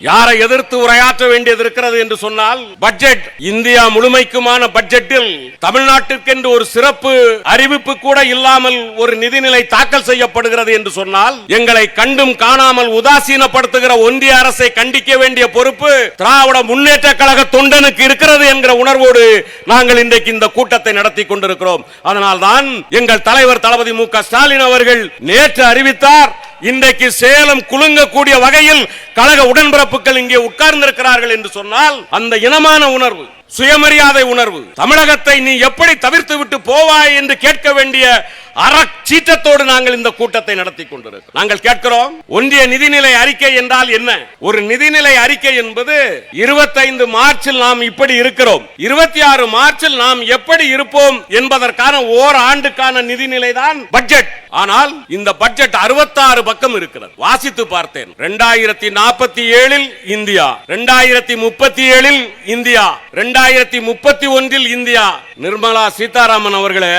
யாரை எதிர்த்து உரையாற்ற வேண்டியது இருக்கிறது என்று சொன்னால் பட்ஜெட் இந்தியா முழுமைக்குமான பட்ஜெட்டில் தமிழ்நாட்டிற்கென்று ஒரு சிறப்பு அறிவிப்பு கூட இல்லாமல் ஒரு நிதிநிலை தாக்கல் செய்யப்படுகிறது என்று சொன்னால் எங்களை கண்டும் காணாமல் உதாசீனப்படுத்துகிற ஒன்றிய அரசை கண்டிக்க வேண்டிய பொறுப்பு திராவிட முன்னேற்ற கழக தொண்டனுக்கு இருக்கிறது என்கிற உணர்வோடு நாங்கள் இன்றைக்கு இந்த கூட்டத்தை நடத்தி கொண்டிருக்கிறோம். அதனால்தான் எங்கள் தலைவர் தளபதி மு க ஸ்டாலின் அவர்கள் நேற்று அறிவித்தார் இன்றைக்கு சேலம் குலுங்கக்கூடிய வகையில் கழக உடன்பிறப்புகள் இங்கே உட்கார்ந்திருக்கிறார்கள் என்று சொன்னால் அந்த இனமான உணர்வு சுயமரியாதை உணர்வு தமிழகத்தை நீ எப்படி தவிர்த்து விட்டு போவாய் என்று கேட்க வேண்டிய அறச்சீற்றத்தோடு நாங்கள் இந்த கூட்டத்தை நடத்தி கொண்டிருக்கிறோம். நாங்கள் கேட்கிறோம் ஒன்றிய நிதிநிலை அறிக்கை என்றால் என்ன? ஒரு நிதிநிலை அறிக்கை என்பது இருபத்தைந்து மார்ச்சில் நாம் இப்படி இருக்கிறோம். இருபத்தி ஆறு மார்ச்சில் நாம் எப்படி இருப்போம் என்பதற்கான ஓர் ஆண்டுக்கான நிதிநிலை தான் பட்ஜெட். ஆனால் இந்த பட்ஜெட் அறுபத்தாறு பக்கம் இருக்கிறது. வாசித்து பார்த்தேன். ரெண்டாயிரத்தி நாற்பத்தி ஏழில் இந்தியா ரெண்டாயிரத்தி முப்பத்தி ஏழில் இந்தியா ரெண்டாயிரத்தி முப்பத்தி ஒன்றில் இந்தியா. நிர்மலா சீதாராமன் அவர்களே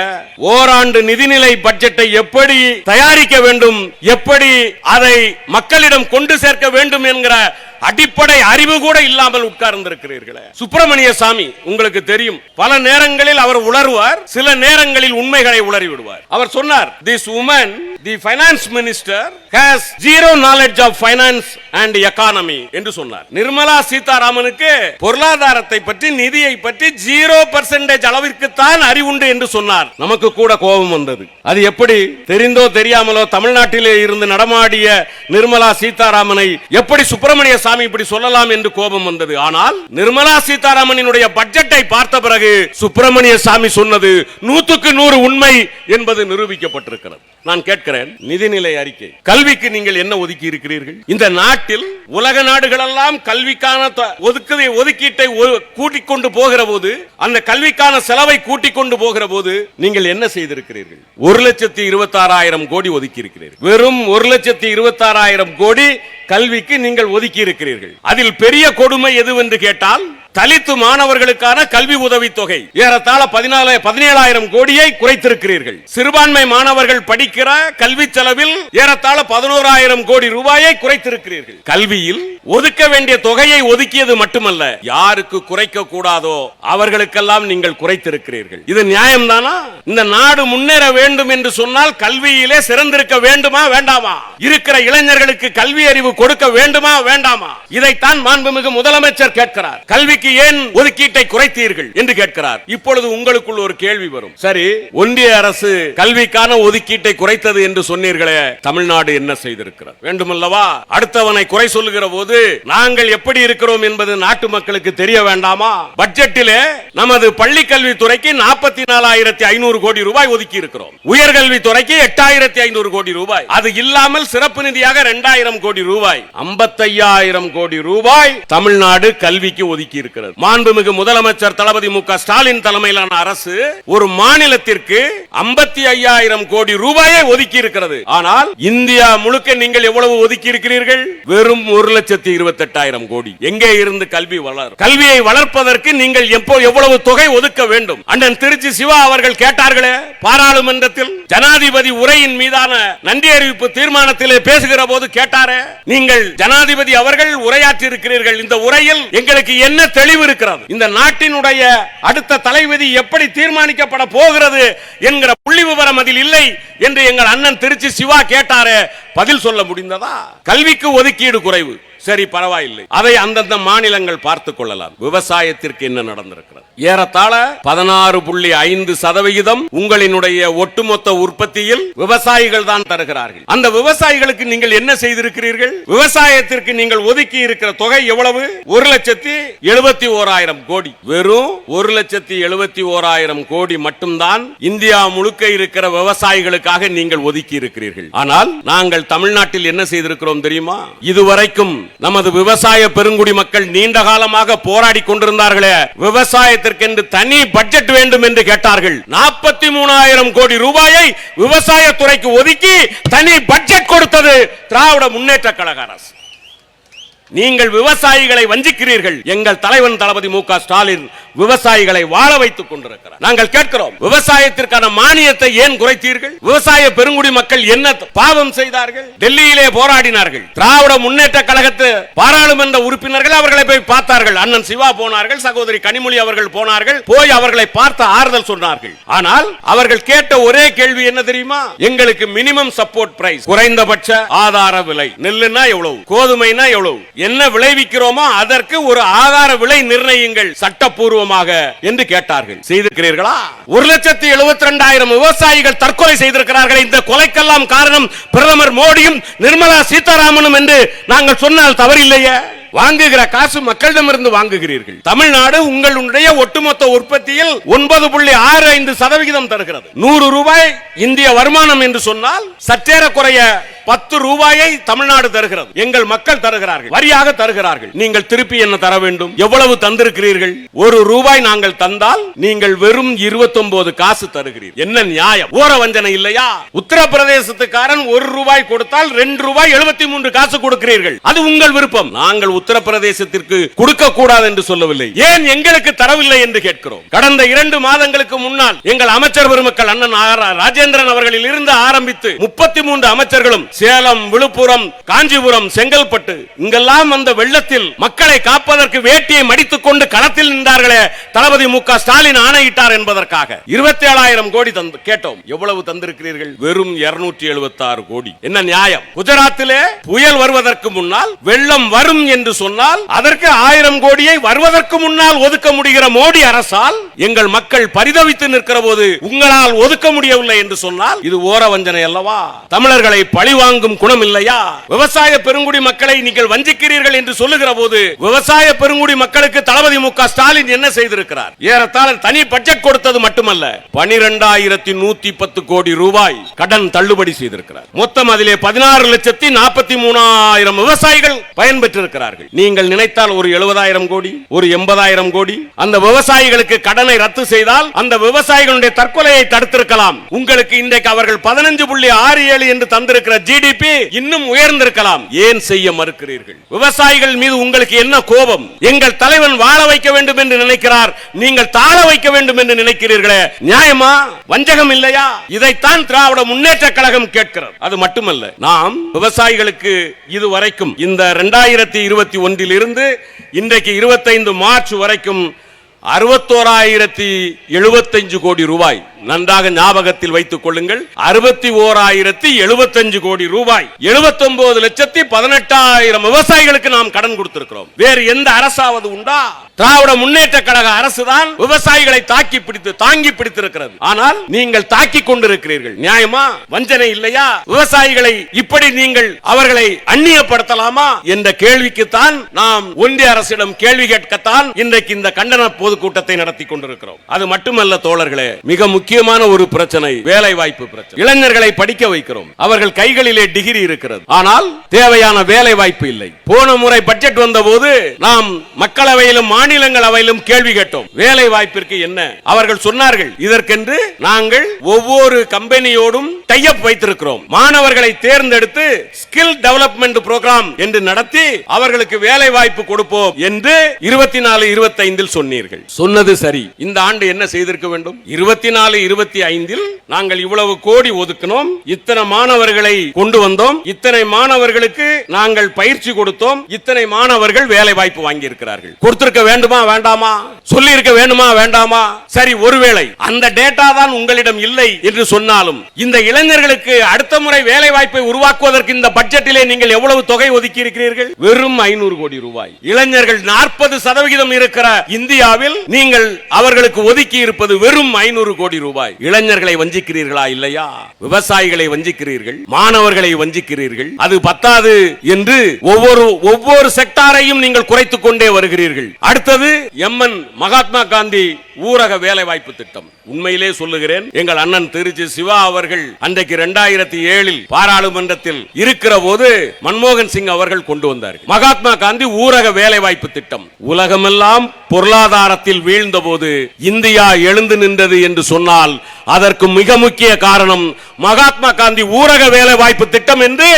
ஓராண்டு நிதிநிலை பட்ஜெட்டை எப்படி தயாரிக்க வேண்டும் எப்படி அதை மக்களிடம் கொண்டு சேர்க்க வேண்டும் என்கிற அடிப்படை அறிவு கூட இல்லாமல் உட்கார்ந்திருக்கிறீர்களே. சுப்பிரமணிய சாமி உங்களுக்கு தெரியும் பல நேரங்களில் அவர் உளறுவார் சில நேரங்களில் உண்மைகளை உளறி விடுவார் அவர் சொன்னார் this woman the finance minister has zero knowledge of finance and economy என்று சொன்னார். நிர்மலா சீதாராமனுக்கு பொருளாதாரத்தை பற்றி நிதியை பற்றி ஜீரோ பர்சன்டேஜ் அளவிற்கு தான் அறிவுண்டு என்று சொன்னார். நமக்கு கூட கோபம் வந்தது. அது எப்படி தெரிந்தோ தெரியாமலோ தமிழ்நாட்டிலே இருந்து நடமாடிய நிர்மலா சீதாராமனை எப்படி சுப்பிரமணிய சாமி இப்படி சொல்லலாம் என்று கோபம் வந்தது. ஆனால் நிர்மலா சீதாராமனினுடைய பட்ஜெட்டை பார்த்த பிறகு சுப்பிரமணிய சாமி சொன்னது நூற்றுக்கு நூறு உண்மை என்பது நிரூபிக்கப்பட்டிருக்கிறது. நான் கேட்கிறேன். நிதிநிலை அறிக்கை. கல்விக்கு நீங்கள் என்ன ஒதுக்கி இருக்கிறீர்கள்? இந்த நாட்டில் உலக நாடுகளெல்லாம் கல்விக்கான ஒதுக்குதை ஒதுக்கீட்டை கூட்டிக் கொண்டு போகிற போது அந்த கல்விக்கான செலவை கூட்டிக் கொண்டு போகிற போது நீங்கள் என்ன செய்திருக்கிறீர்கள்? ஒரு லட்சத்தி இருபத்தி ஆறாயிரம் கோடி ஒதுக்கி இருக்கிறீர்கள். வெறும் ஒரு லட்சத்தி இருபத்தி ஆறாயிரம் கோடி கல்விக்கு நீங்கள் ஒதுக்கி இருக்கிறீர்கள். அதில் பெரிய கொடுமை எதுவென்று கேட்டால் தலித்து மாணவர்களுக்கான கல்வி உதவி தொகை ஏறத்தாழ பதினாலு பதினேழாயிரம் கோடியை குறைத்திருக்கிறீர்கள். சிறுபான்மை மாணவர்கள் படிக்கிற கல்வி செலவில் ஏறத்தாழ பதினோராயிரம் கோடி ரூபாயை குறைத்திருக்கிறீர்கள். கல்வியில் ஒதுக்க வேண்டிய தொகையை ஒதுக்கியது மட்டுமல்ல யாருக்கு குறைக்க கூடாதோ அவர்களுக்கெல்லாம் நீங்கள் குறைத்திருக்கிறீர்கள். இது நியாயம்தானா? இந்த நாடு முன்னேற வேண்டும் என்று சொன்னால் கல்வியிலே சிறந்திருக்க வேண்டுமா வேண்டாமா? இருக்கிற இளைஞர்களுக்கு கல்வி அறிவு கொடுக்க வேண்டுமா வேண்டாமா? இதைத்தான் மாண்புமிகு முதலமைச்சர் கேட்கிறார். கல்விக்கு ஏன் ஒதுக்கீட்டை குறைத்தீர்கள் என்று கேட்கிறார். இப்பொழுது உங்களுக்குள் ஒரு கேள்வி வரும். சரி. ஒன்றிய அரசு கல்விக்கான ஒதுக்கீட்டை குறைத்தது என்று சொன்னீர்களே தமிழ்நாடு என்ன செய்திருக்கிறது? வேண்டுமல்லவா? அடுத்தவனை குறை சொல்லுகிற போது நாங்கள் எப்படி இருக்கிறோம் என்பது நாட்டு மக்களுக்கு தெரிய வேண்டாமா? பட்ஜெட்டிலே நமது பள்ளி கல்வித்துறைக்கு நாற்பத்தி நாலாயிரத்தி ஐநூறு கோடி ரூபாய் ஒதுக்கி இருக்கிறோம் உயர்கல்வித்துறைக்கு எட்டாயிரத்தி ஐநூறு கோடி ரூபாய். அது இல்லாமல் சிறப்பு நிதியாக இரண்டாயிரம் கோடி ரூபாய். ஐம்பத்தையாயிரம் கோடி ரூபாய் தமிழ்நாடு கல்விக்கு ஒதுக்கி இருக்கிறது மாண்புமிகு முதலமைச்சர் தளபதி மு ஸ்டாலின் தலைமையிலான அரசு ஒரு மாநிலத்திற்கு ஐம்பத்தி ஐயாயிரம் கோடி ரூபாயை ஒதுக்கி இருக்கிறது. ஆனால் இந்தியா முழுக்க நீங்கள் எவ்வளவு ஒதுக்கி இருக்கிறீர்கள்? வெறும் ஒரு லட்சத்தி இருபத்தி எட்டாயிரம் கோடி. எங்கே இருந்து கல்வி வளரும் கல்வியை வளர்ப்பதற்கு நீங்கள் எப்போ எவ்வளவு தொகை ஒதுக்க வேண்டும்? அண்ணன் திருச்சி சிவா அவர்கள் கேட்டார்களே பாராளுமன்றத்தில் ஜனாதிபதி உரையின் மீதான நன்றி அறிவிப்பு தீர்மானத்திலே பேசுகிற போது கேட்டாரே நீங்கள் ஜனாதிபதி அவர்கள் உரையாற்றி இருக்கிறீர்கள் இந்த உரையில் எங்களுக்கு என்ன தெளிவு இருக்கிறது. இந்த நாட்டினுடைய அடுத்த தலைவிதி எப்படி தீர்மானிக்கப்பட போகிறது என்கிற புள்ளி விவரம் அதில் இல்லை என்று எங்கள் அண்ணன் திருச்சி சிவா கேட்டாரே. பதில் சொல்ல முடிந்ததா? கல்விக்கு ஒதுக்கீடு குறைவு. சரி பரவாயில்லை. அதை அந்தந்த மாநிலங்கள் பார்த்துக் கொள்ளலாம். விவசாயத்திற்கு என்ன நடந்திருக்கிறது? ஏறத்தாழ பதினாறு புள்ளி ஐந்து சதவிகிதம் உங்களினுடைய ஒட்டுமொத்த உற்பத்தியில் விவசாயிகள் தான் தருகிறார்கள். அந்த விவசாயிகளுக்கு நீங்கள் என்ன செய்திருக்கிறீர்கள்? விவசாயத்திற்கு நீங்கள் ஒதுக்கி இருக்கிற தொகை எவ்வளவு? ஒரு லட்சத்தி எழுபத்தி ஓராயிரம் கோடி. வெறும் ஒரு லட்சத்தி எழுபத்தி ஓராயிரம் கோடி மட்டும்தான் இந்தியா முழுக்க இருக்கிற விவசாயிகளுக்காக நீங்கள் ஒதுக்கி இருக்கிறீர்கள். ஆனால் நாங்கள் தமிழ்நாட்டில் என்ன செய்திருக்கிறோம் தெரியுமா? இதுவரைக்கும் நமது விவசாய பெருங்குடி மக்கள் நீண்ட காலமாக போராடி கொண்டிருந்தார்களே. விவசாயத்திற்கென்று தனி பட்ஜெட் வேண்டும் என்று கேட்டார்கள். நாற்பத்தி மூணாயிரம் கோடி ரூபாயை விவசாயத்துறைக்கு ஒதுக்கி தனி பட்ஜெட் கொடுத்தது திராவிட முன்னேற்ற கழக அரசு. நீங்கள் விவசாயிகளை வஞ்சிக்கிறீர்கள். எங்கள் தலைவன் தளபதி மு ஸ்டாலின் விவசாயிகளை வாழ வைத்துக் கொண்டிருக்கிறார். நாங்கள் கேட்கிறோம் விவசாயத்திற்கான மானியத்தை ஏன் குறைத்தீர்கள்? விவசாய பெருங்குடி மக்கள் என்ன பாவம் செய்தார்கள்? டெல்லியிலே போராடினார்கள். திராவிட முன்னேற்ற கழகத்து பாராளுமன்ற உறுப்பினர்கள் அவர்களை போய் பார்த்தார்கள். அண்ணன் சிவா போனார்கள் சகோதரி கனிமொழி அவர்கள் போனார்கள் போய் அவர்களை பார்த்து ஆறுதல் சொன்னார்கள். ஆனால் அவர்கள் கேட்ட ஒரே கேள்வி என்ன தெரியுமா? எங்களுக்கு மினிமம் சப்போர்ட் பிரைஸ் குறைந்தபட்ச ஆதார விலை. நெல்லுனா எவ்வளவு? கோதுமைனா எவ்வளவு? என்ன விளைவிக்கிறோமோ அதற்கு ஒரு ஆதார விலை நிர்ணயிங்கள் சட்டப்பூர்வமாக என்று கேட்டார்கள். செய்திருக்கிறீர்களா? ஒரு லட்சத்தி எழுபத்தி ரெண்டாயிரம் விவசாயிகள் தற்கொலை செய்திருக்கிறார்கள். இந்த கொலைக்கெல்லாம் காரணம் பிரதமர் மோடியும் நிர்மலா சீதாராமனும் என்று நாங்கள் சொன்னால் தவறில்லையே? வாங்குகிற காசு மக்களிடமிருந்து வாங்குகிறீர்கள். தமிழ்நாடு உங்களுடைய ஒட்டுமொத்த உற்பத்தியில் ஒன்பது புள்ளி ஆறு ஐந்து சதவிகிதம் தருகிறது. நூறு ரூபாய் இந்திய வருமானம் என்று சொன்னால் சற்றேறக்குறைய பத்து ரூபாயை தமிழ்நாடு தருகிறது. எங்கள் மக்கள் தருகிறார்கள். வரியாக தருகிறார்கள். நீங்கள் திருப்பி என்ன தர வேண்டும்? எவ்வளவு தந்திருக்கிறீர்கள்? ஒரு ரூபாய் நாங்கள் தந்தால் நீங்கள் வெறும் 29 காசு தருகிறீர்கள். என்ன நியாயம்? ஓர வஞ்சனை இல்லையா? உத்தரப்பிரதேசத்துக்காரன் ஒரு ரூபாய் கொடுத்தால் ரெண்டு ரூபாய் எழுபத்தி மூன்று காசு கொடுக்கிறீர்கள். அது உங்கள் விருப்பம். நாங்கள் உத்தரப்பிரதேசத்திற்கு கொடுக்க கூடாது என்று சொல்லவில்லை. ஏன் எங்களுக்கு தரவில்லை என்று கேட்கிறோம்? கடந்த இரண்டு மாதங்களுக்கு முன்னால் எங்கள் அமைச்சர் பெருமக்கள் அண்ணன் ராஜேந்திரன் அவர்களில் இருந்து ஆரம்பித்து முப்பத்தி மூன்று அமைச்சர்களும் சேலம் விழுப்புரம் காஞ்சிபுரம் செங்கல்பட்டு இங்கெல்லாம் வந்த வெள்ளத்தில் மக்களை காப்பதற்கு வேட்டியை மடித்துக் கொண்டு களத்தில் நின்றார்களே தளபதி மு ஸ்டாலின் ஆணையிட்டார் என்பதற்காக. இருபத்தி ஏழாயிரம் கோடி தந்து கேட்டோம். எவ்வளவு தந்திருக்கிறீர்கள்? வெறும் இருநூற்றி எழுபத்தி ஆறு கோடி. என்ன நியாயம்? குஜராத்திலே புயல் வருவதற்கு முன்னால் வெள்ளம் வரும் என்று சொன்னால் அதற்கு ஆயிரம் கோடியை வருவதற்கு முன்னால் ஒதுக்க முடிகிற மோடி அரசால் எங்கள் மக்கள் பரிதவித்து நிற்கிற போது உங்களால் ஒதுக்க முடியவில்லை என்று சொன்னால் இது ஓர வஞ்சனை அல்லவா? தமிழர்களை பழிவா பழிவாங்கும் குணம் இல்லையா விவசாய பெருங்குடி மக்களை நீங்கள் வஞ்சிக்கிறீர்கள் என்று சொல்லுகிற போது விவசாய பெருங்குடி மக்களுக்கு தளபதி மு ஸ்டாலின் என்ன செய்திருக்கிறார்? ஏறத்தாழ தனி பட்ஜெட் கொடுத்தது மட்டுமல்ல பனிரெண்டாயிரத்தி நூத்தி பத்து கோடி ரூபாய் கடன் தள்ளுபடி செய்திருக்கிறார். மொத்தம் அதிலே பதினாறு லட்சத்தி நாற்பத்தி மூணாயிரம் விவசாயிகள் பயன்பெற்றிருக்கிறார்கள். நீங்கள் நினைத்தால் ஒரு எழுபதாயிரம் கோடி ஒரு எண்பதாயிரம் கோடி அந்த விவசாயிகளுக்கு கடனை ரத்து செய்தால் அந்த விவசாயிகளுடைய தற்கொலையை தடுத்திருக்கலாம். உங்களுக்கு இன்றைக்கு அவர்கள் பதினஞ்சு புள்ளி ஆறு ஏழு என்று தந்திருக்கிற ஜி ஜிடிபி இன்னும் உயர்ந்திருக்கலாம். ஏன் செய்ய மறுக்கிறீர்கள்? விவசாயிகள் மீது உங்களுக்கு என்ன கோபம்? எங்கள் தலைவன் வாழ வைக்க வேண்டும் என்று நினைக்கிறார். நீங்கள் தாழ வைக்க வேண்டும் என்று நினைக்கிறீர்களே. நியாயமா? வஞ்சகம் இல்லையா? இதைத்தான் திராவிட முன்னேற்ற கழகம் கேட்கிறது. அது மட்டுமல்ல நாம் விவசாயிகளுக்கு இதுவரைக்கும் இந்த இரண்டாயிரத்தி இருபத்தி ஒன்றில் இருந்து இன்றைக்கு இருபத்தைந்து மார்ச் வரைக்கும் அறுபத்தோராயிரத்தி எழுபத்தஞ்சு கோடி ரூபாய் நன்றாக ஞாபகத்தில் வைத்துக் கொள்ளுங்கள். அறுபத்தி ஓராயிரத்தி எழுபத்தஞ்சு கோடி ரூபாய். எழுபத்தொன்பது லட்சத்தி பதினெட்டாயிரம் விவசாயிகளுக்கு நாம் கடன் கொடுத்திருக்கிறோம். வேறு எந்த அரசாவது உண்டா? திராவிட முன்னேற்ற கழக அரசு தான் விவசாயிகளை தாக்கி பிடித்து தாங்கி பிடித்திருக்கிறது. ஆனால் நீங்கள் தாக்கி கொண்டிருக்கிறீர்கள். நியாயமா? வஞ்சனை இல்லையா? விவசாயிகளை இப்படி நீங்கள் அவர்களை அந்நியப்படுத்தலாமா? என்ற கேள்விக்குத்தான் நாம் ஒன்றிய அரசிடம் கேள்வி கேட்கத்தான் இன்றைக்கு இந்த கண்டன பொதுக்கூட்டத்தை நடத்தி கொண்டிருக்கிறோம். அது மட்டுமல்ல தோழர்களே மிக முக்கிய முக்கியமான ஒரு பிரச்சனை வேலை வாய்ப்பு பிரச்சனை. இளைஞர்களை படிக்க வைக்கிறோம். அவர்கள் கைகளிலே டிகிரி இருக்கிறது. ஆனால் தேவையான வேலை வாய்ப்பு இல்லை. போன முறை பட்ஜெட் வந்த போது நாம் மக்களவையிலும் மாநிலங்களவையிலும் கேள்வி கேட்டோம். வேலை வாய்ப்பிற்கு என்ன? அவர்கள் சொன்னார்கள் இதற்கென்று நாங்கள் ஒவ்வொரு கம்பெனியோடும் டைப் வைத்திருக்கிறோம். மாணவர்களை தேர்ந்தெடுத்து ஸ்கில் டெவலப்மெண்ட் புரோகிராம் என்று நடத்தி அவர்களுக்கு வேலை வாய்ப்பு கொடுப்போம் என்று இருபத்தி நாலு இருபத்தி ஐந்தில் சொன்னீர்கள். சொன்னது சரி. இந்த ஆண்டு என்ன செய்திருக்க வேண்டும்? இருபத்தி நாலு இருபத்தி ஐந்தில் நாங்கள் இவ்வளவு கோடி ஒதுக்கினோம். இத்தனை மாணவர்களை கொண்டு வந்தோம். இத்தனை மாணவர்களுக்கு நாங்கள் பயிற்சி கொடுத்தோம். இத்தனை மாணவர்கள் வேலை வாய்ப்பு வாங்கி இருக்கிறார்கள் கொடுத்திருக்க வேண்டுமா வேண்டாமா? சொல்லி இருக்க வேண்டுமா வேண்டாமா? சரி ஒருவேளை அந்த டேட்டா தான் உங்களிடம் இல்லை என்று சொன்னாலும் இந்த இளைஞர்களுக்கு அடுத்த முறை வேலை வாய்ப்பை உருவாக்குவதற்கு இந்த பட்ஜெட்டிலே நீங்கள் எவ்வளவு தொகை ஒதுக்கி இருக்கிறீர்கள் வெறும் ஐநூறு கோடி ரூபாய். இளைஞர்கள் நாற்பது சதவிகிதம் இருக்கிற இந்தியாவில் நீங்கள் அவர்களுக்கு ஒதுக்கி இருப்பது வெறும் ஐநூறு கோடி ரூபாய் ரூபாய். இளைஞர்களை வஞ்சிக்கிறீர்களா இல்லையா? விவசாயிகளை வஞ்சிக்கிறீர்கள் மாணவர்களை வஞ்சிக்கிறீர்கள். அது பத்தாது என்று ஒவ்வொரு ஒவ்வொரு செக்டாரையும் நீங்கள் குறைத்துக் கொண்டே வருகிறீர்கள். அடுத்தது எம்என் மகாத்மா காந்தி ஊரக வேலை வாய்ப்பு திட்டம். உண்மையிலே சொல்லுகிறேன் எங்கள் அண்ணன் திருச்சி சிவா அவர்கள் அன்றைக்கு இரண்டாயிரத்தி ஏழில் பாராளுமன்றத்தில் இருக்கிற போது மன்மோகன் சிங் அவர்கள் கொண்டு வந்தார்கள். மகாத்மா காந்தி ஊரக வேலை வாய்ப்பு திட்டம். உலகமெல்லாம் பொருளாதாரத்தில் வீழ்ந்தபோது இந்தியா எழுந்து நின்றது என்று சொன்னார் என்றால் அதற்கு மிக முக்கிய காரணம் மகாத்மா காந்தி ஊரக வேலை வாய்ப்பு திட்டம் என்று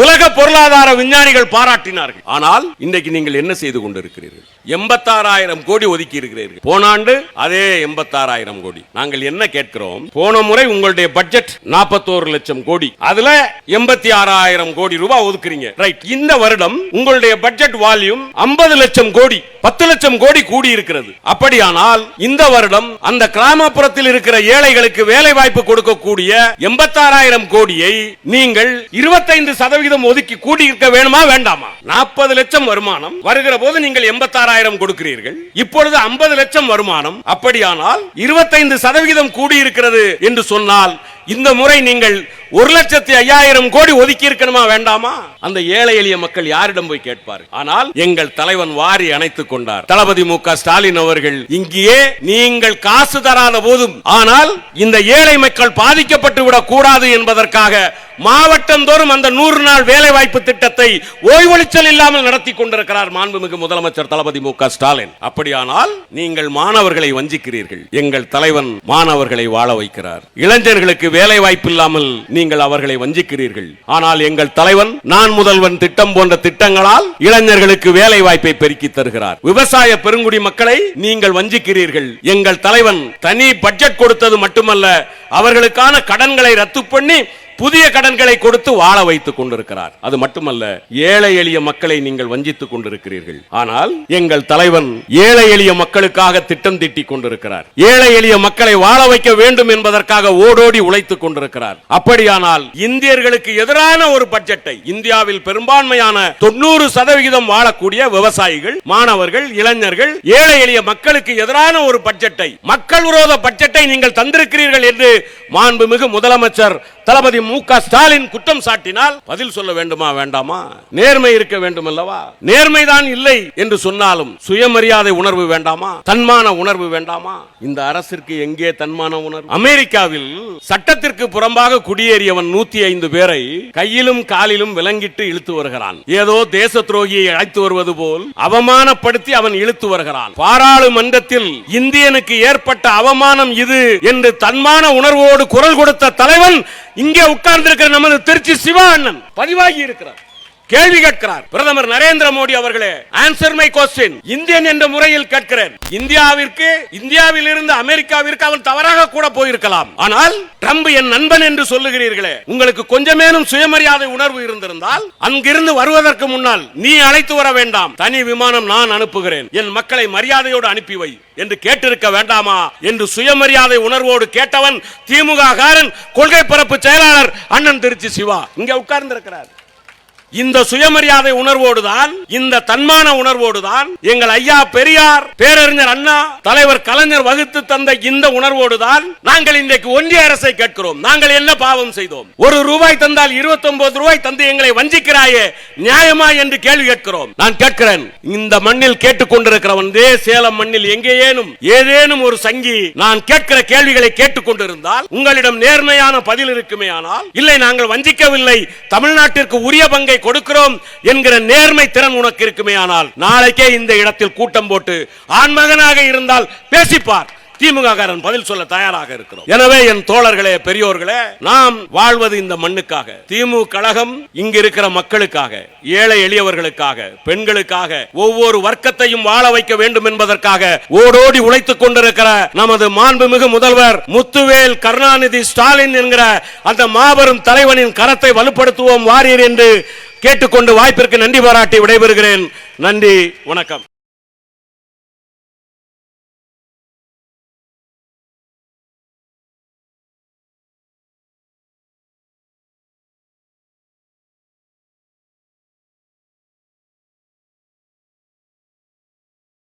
உலக பொருளாதார விஞ்ஞானிகள் பாராட்டினார்கள். ஆனால் இன்றைக்கு நீங்கள் என்ன செய்து கொண்டிருக்கிறீர்கள்? எண்பத்தாறாயிரம் கோடி ஒதுக்கி இருக்கிறீர்கள் போன ஆண்டு அதே எண்பத்தாறாயிரம் கோடி. நாங்கள் என்ன கேட்கிறோம்? போன முறை உங்களுடைய பட்ஜெட் நாற்பத்தோரு லட்சம் கோடி. அதுல எண்பத்தி ஆறாயிரம் கோடி ரூபாய் ஒதுக்குறீங்க. ரைட் இந்த வருடம் உங்களுடைய பட்ஜெட் வால்யூம் ஐம்பது லட்சம் கோடி பத்து லட்சம் கோடி கூடி இருக்கிறது அப்படியானால் இந்த வருடம் அந்த கிராமப்புறத்தில் இருக்கிற ஏழைகளுக்கு வேலை வாய்ப்பு கொடுக்கக்கூடிய எண்பத்தாறாயிரம் கோடியை நீங்கள் இருபத்தைந்து சதவிகிதம் ஒதுக்கி கூடி இருக்க வேணுமா வேண்டாமா? நாற்பது லட்சம் வருமானம். வருகிற போது நீங்கள் எண்பத்தாறாயிரம் கொடுக்கிறீர்கள். இப்பொழுது ஐம்பது லட்சம் வருமானம். அப்படியானால் இருபத்தைந்து சதவிகிதம் கூடியிருக்கிறது என்று சொன்னால் இந்த முறை நீங்கள் ஒரு லட்சத்தி ஐயாயிரம் கோடி ஒதுக்கி இருக்கணுமா வேண்டாமா? அந்த ஏழை எளிய மக்கள் யாரிடம் போய் கேட்பார் ஆனால் எங்கள் தலைவன் வாரி அணைத்துக் கொண்டார். தளபதி மு க ஸ்டாலின் அவர்கள் இங்கேயே நீங்கள் காசு தராத போதும் ஆனால் இந்த ஏழை மக்கள் பாதிக்கப்பட்டு விடக் கூடாது என்பதற்காக மாவட்டம் தோறும் அந்த நூறு நாள் வேலை வாய்ப்பு திட்டத்தை ஓய்வொழிச்சல் இல்லாமல் நடத்தி கொண்டிருக்கிறார் மாண்புமிகு முதலமைச்சர் தளபதி மு ஸ்டாலின். அப்படியானால் நீங்கள் மாணவர்களை வஞ்சிக்கிறீர்கள். எங்கள் தலைவன் மாணவர்களை வாழ வைக்கிறார். இளைஞர்களுக்கு வேலை வாய்ப்பு இல்லாமல் நீங்கள் அவர்களை வஞ்சிக்கிறீர்கள். ஆனால் எங்கள் தலைவன் நான் முதல்வன் திட்டம் போன்ற திட்டங்களால் இளைஞர்களுக்கு வேலை வாய்ப்பை பெருக்கி தருகிறார். விவசாய பெருங்குடி மக்களை நீங்கள் வஞ்சிக்கிறீர்கள். எங்கள் தலைவன் தனி பட்ஜெட் கொடுத்தது மட்டுமல்ல அவர்களுக்கான கடன்களை ரத்து பண்ணி புதிய கடன்களை கொடுத்து வாழ வைத்துக் கொண்டிருக்கிறார். அது மட்டுமல்ல ஏழை எளிய மக்களை நீங்கள் வஞ்சித்துக் கொண்டிருக்கிறீர்கள். ஆனால் எங்கள் தலைவன் ஏழை எளிய மக்களுக்காக திட்டம் தீட்டிக் கொண்டிருக்கிறார். ஏழை எளிய மக்களை வாழ வைக்க வேண்டும் என்பதற்காக ஓடோடி உழைத்துக் கொண்டிருக்கிறார். அப்படியானால் இந்தியர்களுக்கு எதிரான ஒரு பட்ஜெட்டை இந்தியாவில் பெரும்பான்மையான தொண்ணூறு சதவிகிதம் வாழக்கூடிய விவசாயிகள் மாணவர்கள் இளைஞர்கள் ஏழை எளிய மக்களுக்கு எதிரான ஒரு பட்ஜெட்டை மக்கள் விரோத பட்ஜெட்டை நீங்கள் தந்திருக்கிறீர்கள் என்று மாண்புமிகு முதலமைச்சர் தளபதி மு க ஸ்டாலின் குற்றம் சாட்டினால் பதில் சொல்ல வேண்டுமா வேண்டாமா? நேர்மை இருக்க வேண்டும் அல்லவா நேர்மைதான் இல்லை என்று சொன்னாலும் சுயமரியாதை உணர்வு வேண்டாமா? தன்மான உணர்வு வேண்டாமா? இந்த அரசிற்கு எங்கே தன்மான உணர்வு? அமெரிக்காவில் சட்டத்திற்கு புறம்பாக குடியேறியவன் நூத்தி ஐந்து பேரை கையிலும் காலிலும் விலங்கிட்டு இழுத்து வருகிறான். ஏதோ தேச துரோகியை அழைத்து வருவது போல் அவமானப்படுத்தி அவன் இழுத்து வருகிறான். பாராளுமன்றத்தில் இந்தியனுக்கு ஏற்பட்ட அவமானம் இது என்று தன்மான உணர்வோடு குரல் கொடுத்த தலைவன் இங்கே உட்கார்ந்து இருக்கிற நமது திருச்சி சிவா அண்ணன் பதிவாகி இருக்கிறார். கேள்வி கேட்கிறார். பிரதமர் நரேந்திர மோடி அவர்களே ஆன்சர் மை கொஸ்டின் இந்தியன் என்ற முறையில் கேட்கிறேன். இந்தியாவிற்கு இந்தியாவில் இருந்து அமெரிக்காவிற்கு அவன் தவறாக கூட போயிருக்கலாம். ஆனால் ட்ரம்ப் என் நண்பன் என்று சொல்லுகிறீர்களே உங்களுக்கு கொஞ்சமேனும் சுயமரியாதை உணர்வு இருந்திருந்தால் அங்கிருந்து வருவதற்கு முன்னால் நீ அழைத்து வர வேண்டாம். தனி விமானம் நான் அனுப்புகிறேன். என் மக்களை மரியாதையோடு அனுப்பி வை என்று கேட்டிருக்க வேண்டாமா என்று சுயமரியாதை உணர்வோடு கேட்டவன் திமுக காரன் கொள்கை பரப்பு செயலாளர் அண்ணன் திருச்சி சிவா. இங்க உட்கார்ந்திருக்கிறார். இந்த சுயமரியாதை உணர்வோடுதான் இந்த தன்மான உணர்வோடுதான் எங்கள் ஐயா பெரியார் பேரறிஞர் அண்ணா தலைவர் கலைஞர் வகுத்து தந்த இந்த உணர்வோடுதான் நாங்கள் இன்றைக்கு ஒன்றிய அரசை கேட்கிறோம். நாங்கள் என்ன பாவம் செய்தோம்? ஒரு ரூபாய் தந்தால் இருபத்தி ஒன்பது ரூபாய் தந்து எங்களை வஞ்சிக்கிறாயே நியாயமா என்று கேள்வி கேட்கிறோம். நான் கேட்கிறேன் இந்த மண்ணில் கேட்டுக்கொண்டிருக்கிறவன் தே சேலம் மண்ணில் எங்கேயேனும் ஏதேனும் ஒரு சங்கி நான் கேட்கிற கேள்விகளை கேட்டுக்கொண்டிருந்தால் உங்களிடம் நேர்மையான பதில் இருக்குமே ஆனால் இல்லை நாங்கள் வஞ்சிக்கவில்லை தமிழ்நாட்டிற்கு உரிய பங்கை கொடுக்கிறோம் என்கிற நேர்மை திறன் உனக்கு இருக்குமே ஆனால் நாளைக்கே இந்த இடத்தில் கூட்டம் போட்டு ஆண்மகனாக இருந்தால் பேசிப்பார். திமுககாரன் பதில் சொல்ல தயாராக இருக்கிறோம். எனவே என் தோழர்களே பெரியோர்களே நாம் வாழ்வது இந்த மண்ணுக்காக. திமுக கழகம் இங்க இருக்கிற மக்களுக்காக ஏழை எளியவர்களுக்காக பெண்களுக்காக ஒவ்வொரு வர்க்கத்தையும் வாழ வைக்க வேண்டும் என்பதற்காக ஓடோடி உழைத்துக் கொண்டிருக்கிற நமது மாண்புமிகு முதல்வர் முத்துவேல் கருணாநிதி ஸ்டாலின் என்கிற அந்த மாபெரும் தலைவனின் கரத்தை வலுப்படுத்துவோம் வாரியர் என்று கேட்டுக்கொண்டு வாய்ப்பிற்கு நன்றி பாராட்டி விடைபெறுகிறேன். நன்றி வணக்கம்.